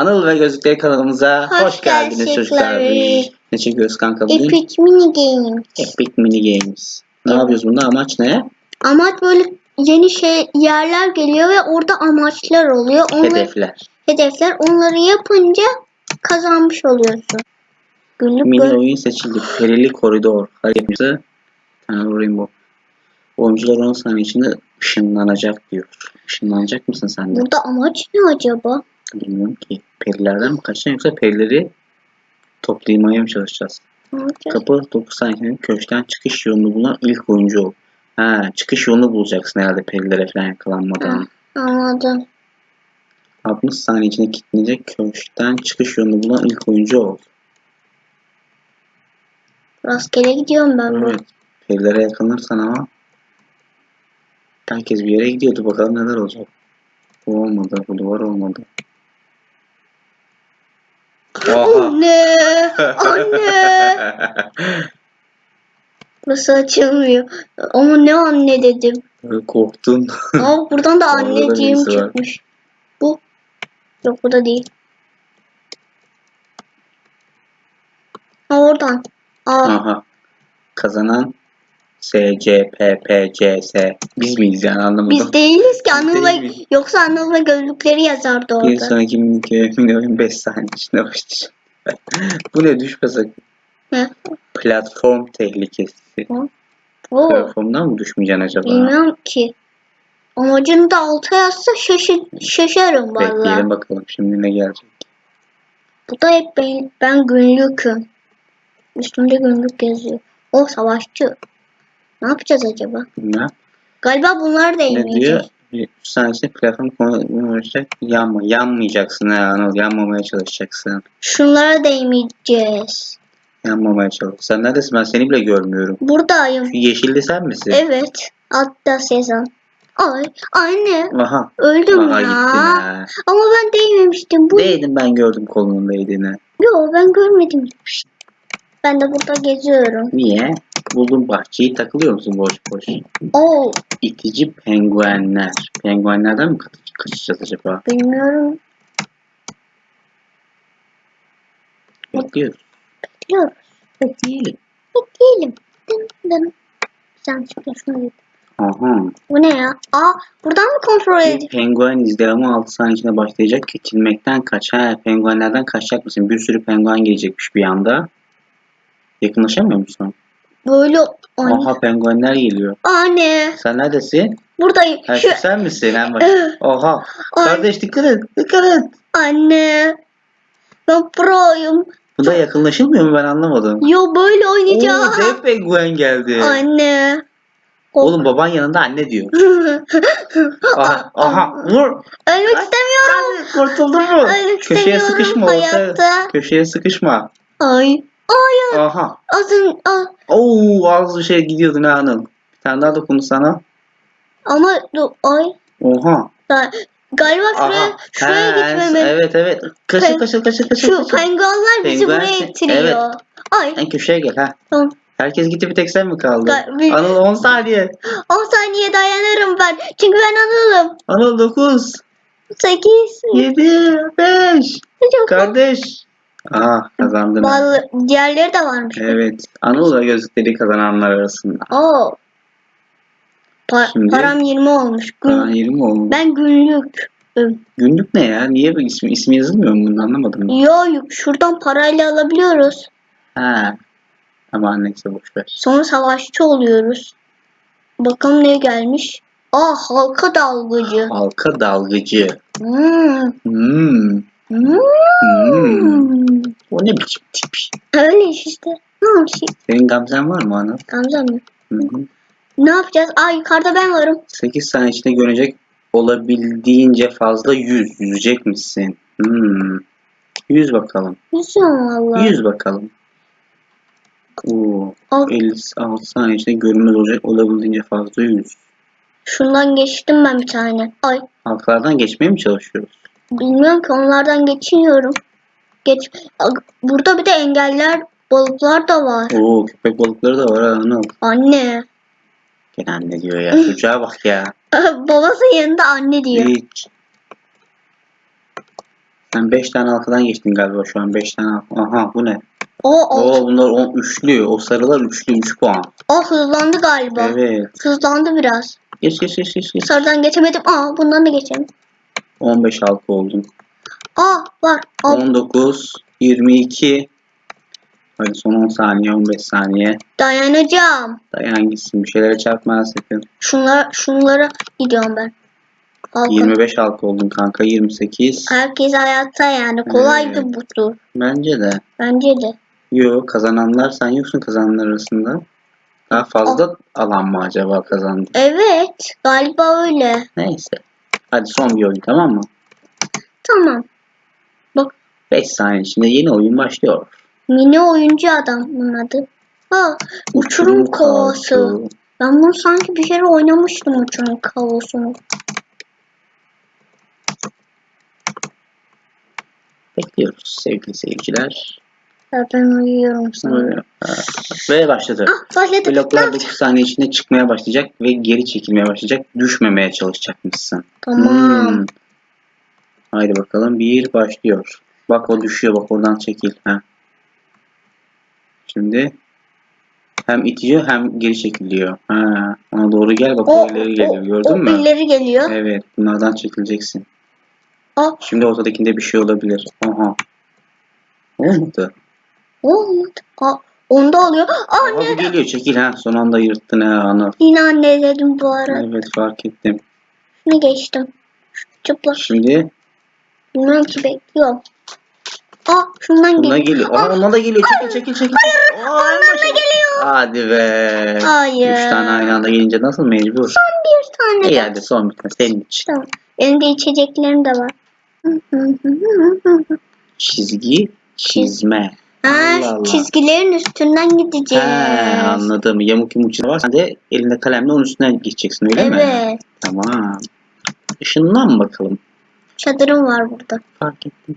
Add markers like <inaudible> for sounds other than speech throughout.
Anıl ve Gözlükleri kanalımıza hoş, Hoş geldiniz çocuklar. Ne çekiyoruz kanka bugün? Epic mini game. Epic Mini Games. Ne Evet. yapıyoruz bunda? Amaç ne? Amaç böyle yeni şey yerler geliyor ve orada amaçlar oluyor. Onlar, Hedefler. hedefler. Onları yapınca kazanmış oluyorsun. Günlük Mini böyle. oyun seçildi. Perili koridor. Haritası. Tane Rainbow. Oyuncular 10 saniye içinde ışınlanacak diyor. Işınlanacak mısın sen de? Burada amaç ne acaba? Bilmiyorum ki. Perilerden mi kaçacaksın yoksa perileri toplamaya mı çalışacağız? Amaç- Kapı 9 saniye köşkten çıkış yolunu bulan ilk oyuncu ol. Ha, çıkış yolunu bulacaksın herhalde perilere falan yakalanmadan. Anladım. 60 saniye içinde kilitlenecek köşkten çıkış yolunu bulan ilk oyuncu ol. Rastgele gidiyorum ben bu. Evet. Perilere yakalanırsan ama herkes bir yere gidiyordu. Bakalım neler olacak. Bu olmadı. Bu duvar olmadı. Oha. Anne! <laughs> Anne! Burası açılmıyor. Ama ne anne dedim. Korktun. Aa buradan da <laughs> Orada anneciğim var. çıkmış. Bu. Yok bu da değil. Ha oradan. Aa Aha. Kazanan S, C, P, P, C, S. Biz miyiz yani anlamadım. biz değiliz ki Anıl değil miyiz? yoksa Anıl ve gözlükleri yazardı Bir orada. sonraki minik mini oyun 5 saniye içinde başlayacak. Bu ne düşmesek? Ne? Platform tehlikesi. Oo, Platformdan mı düşmeyeceksin acaba? bilmiyorum ki. Amacını da alta yazsa şaşı, şaşarım valla. Bekleyelim bakalım şimdi ne gelecek. Bu da hep ben, ben günlüküm. Üstümde günlük yazıyor. O savaşçı. Ne yapacağız acaba? Ne? Galiba bunlar da Ne diyor? Bir içinde platform konuşacak. Yanma. Yanmayacaksın ha Anıl. Yanmamaya çalışacaksın. Şunlara değmeyeceğiz. Yanmamaya çalış. Sen neredesin? Ben seni bile görmüyorum. Buradayım. Şu yeşilde sen misin? Evet. Altta Sezan. Ay anne Aha. öldüm Aha ya. ha. Ama ben değmemiştim. Bu Değdin ben gördüm kolunun değdiğini. Yo ben görmedim. Ben de burada geziyorum. Niye? Buldun bahçeyi takılıyor musun boş boş? Oo İtici penguenler. Penguenlerden mi kaç- kaçacağız acaba? bilmiyorum. Bekliyoruz. Biliyorum. Bekleyelim. Bekleyelim. Dın dın. Sen çıkın şunu yap. Aha. Bu ne ya? Aa buradan mı kontrol edeyim? penguen izlemi 6 saniye içinde başlayacak. Geçilmekten kaç. Ha, penguenlerden kaçacak mısın? Bir sürü penguen gelecekmiş bir anda. Yakınlaşamıyor musun? Böyle anne. Oha penguenler geliyor. Anne. Sen neredesin? Buradayım. Ha, Şu sen misin? Eh. Oha. Ay. Kardeş dikkat et. Dikkat et. anne. Ben proyum. Bu da yakınlaşılmıyor mu ben anlamadım. Yo böyle Oo, oynayacağım. dev penguen geldi. Anne. Oğlum baban yanında anne diyor. <laughs> Aha, aha vur. Ölmek Ay. istemiyorum. Kurtuldun mu? Ölmek Köşeye istemiyorum sıkışma hayatta. Köşeye sıkışma. Ay. Ay. Aha. Azın. Aa. Oo ağzı şey gidiyordu ne anıl. Bir tane daha dokundu sana. Ama dur. Ay. Oha. Da- Galiba şuraya, Aha. şuraya Ha, gitmemi. Evet evet. Kaçır Pen- kaçır kaçır. Şu penguenler bizi Penguen- buraya itiriyor. evet. Ay. En köşeye gel ha. Tamam. Herkes gitti bir tek sen mi kaldı? Ga- bir- Anıl 10 saniye. <gasps> 10 saniye dayanırım ben. Çünkü ben anılım. Anıl 9, 8. 7, 5. Kardeş. Aa kazandın. Bazı diğerleri de varmış. Evet. Ve gözlükleri kazananlar arasında. Oo. Pa- Şimdi- param 20 olmuş. Gün- Aa 20 oldu. ben günlük. Günlük ne ya? Niye bu ismi, ismi yazılmıyor mu bunu anlamadım. Yo şuradan parayla alabiliyoruz. Ha. Ama neyse boş ver. Sonra savaşçı oluyoruz. Bakalım ne gelmiş. Aa halka dalgıcı. Halka dalgıcı. Hmm. Hmm. Hmm. Ne biçim tip? Öyle işte. Ne yapayım? Senin gamzen var mı Anıl? Gamze mi? Hı hı. Ne yapacağız? Aa yukarıda ben varım. 8 saniye içinde görecek olabildiğince fazla yüz. Yüzecek misin? Hmm. Yüz bakalım. Yüzüyorum valla. Yüz bakalım. Oo. Al. 56 saniye içinde görünmez olacak olabildiğince fazla yüz. Şundan geçtim ben bir tane. Ay Halkalardan geçmeye mi çalışıyoruz? bilmiyorum ki onlardan geçiyorum. Geç. Burada bir de engeller balıklar da var. Oo köpek balıkları da var ha Anıl. Anne. Gene anne diyor ya. Çocuğa bak ya. <laughs> Babası yanında anne diyor. Hiç. Sen 5 tane halkadan geçtin galiba şu an. 5 tane halka. Aha bu ne? O, o, Oo bunlar on, üçlü. O sarılar üçlü. 3 puan. o hızlandı galiba. Evet. Hızlandı biraz. Geç geç geç geç. geç. Sarıdan geçemedim. Aa bundan da geçelim. 15 halka oldun. Aa var. Aa, 19, 22. Hadi son 10 saniye, 15 saniye. dayanacağım. Dayan gitsin. Bir şeylere çarpma sakın. Şunlara, şunlara gidiyorum ben. Halkın. 25 halka oldun kanka. 28. Herkes hayatta yani. Kolaydı Evet. bu tur. Bence de. Bence de. Yo kazananlar sen yoksun kazananlar arasında. Daha fazla alan mı acaba kazandı? Evet. Galiba öyle. Neyse. Hadi son bir oyun tamam mı? Tamam. 5 saniye içinde yeni oyun başlıyor. Mini oyuncu adamın adı. Ha, uçurum kovası. Ben bunu sanki bir kere oynamıştım uçurum kovasını. Bekliyoruz sevgili seyirciler. Ya ben uyuyorum sana. Ve başladı. Ah başladı. Bloklar Ne 9 saniye içinde çıkmaya başlayacak ve geri çekilmeye başlayacak. Düşmemeye çalışacakmışsın. Tamam. Hmm. Haydi bakalım. Bir başlıyor. Bak o düşüyor. Bak oradan çekil. Ha. Şimdi hem itiyor hem geri çekiliyor. Ha. Ona doğru gel. Bak o, ileri geliyor. Gördün o mü? ileri geliyor. Evet. Bunlardan çekileceksin. Ah Şimdi ortadakinde bir şey olabilir. Aha. Olmadı. olmadı. Aa, onda oluyor. Aa Aa, ne? geliyor. Çekil ha. Son anda yırttın ha Anıl. Yine anne dedim bu ara. Evet fark ettim. Ne geçtim? Çıplak. Şimdi Bilmem ki bekliyorum. Aa şundan Buna geliyor. geliyor. Aa, ona da geliyor. Çekil çekil çekil. Hayır. Ondan da geliyor. Hadi be. Hayır. Üç tane aynı anda gelince nasıl mecbur? Bir tane. İyi hadi son bitme senin için. Tamam. Benim de içeceklerim de var. <laughs> Çizgi çizme. Ha, Allah Allah. çizgilerin üstünden gideceğiz. He anladım. Yamuk yumuk çizme var. Sen de elinde kalemle onun üstünden geçeceksin öyle mi? Evet. Tamam. Işınlan bakalım. Çadırım var burada. Fark ettim.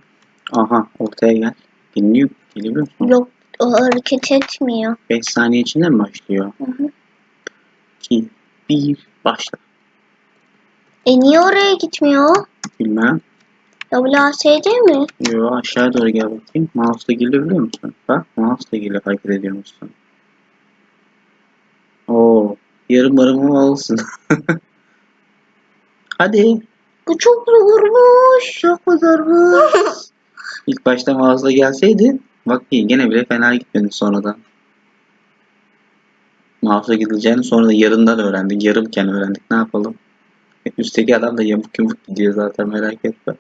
Aha ortaya gel. Dinliyor. Geliyor musun? Yok o hareket etmiyor. 5 saniye içinde mi başlıyor? Hı hı. 2, 1, başla. E niye oraya gitmiyor? Bilmem. WASD mi? Yo aşağı doğru gel bakayım. Mouse'la gelebiliyor musun? Bak mouse'la geliyor hareket ediyor musun? Oo, yarım barımı alsın. <laughs> Hadi. Bu çok zormuş. Çok mu zormuş? <laughs> İlk başta mouse'la gelseydi bak iyi gene bile fena gitmedi sonradan. Mouse'la gidileceğini sonra da yarından öğrendik. Yarımken öğrendik. Ne yapalım? Üstteki adam da yamuk yumuk gidiyor zaten merak etme.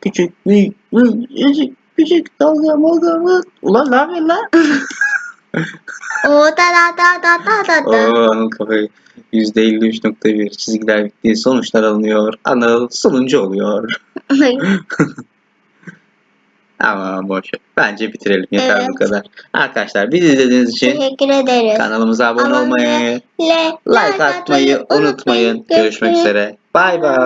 Küçük, büyük, büyük, küçük, küçük, dalga, malga, mı? Ulan ne yapıyorsun lan? <laughs> O da da da da da da da. Oo, Anıl kafayı. %53.1 çizgiler bittiği sonuçlar alınıyor. Anıl sonuncu oluyor. <laughs> Ama boş ver. Bence bitirelim. Yeter Evet. bu kadar. Arkadaşlar bizi izlediğiniz için Teşekkür ederiz. kanalımıza abone Abone olmayı, Le, like atmayı unutmayın. Görüşmek üzere. Bay bay.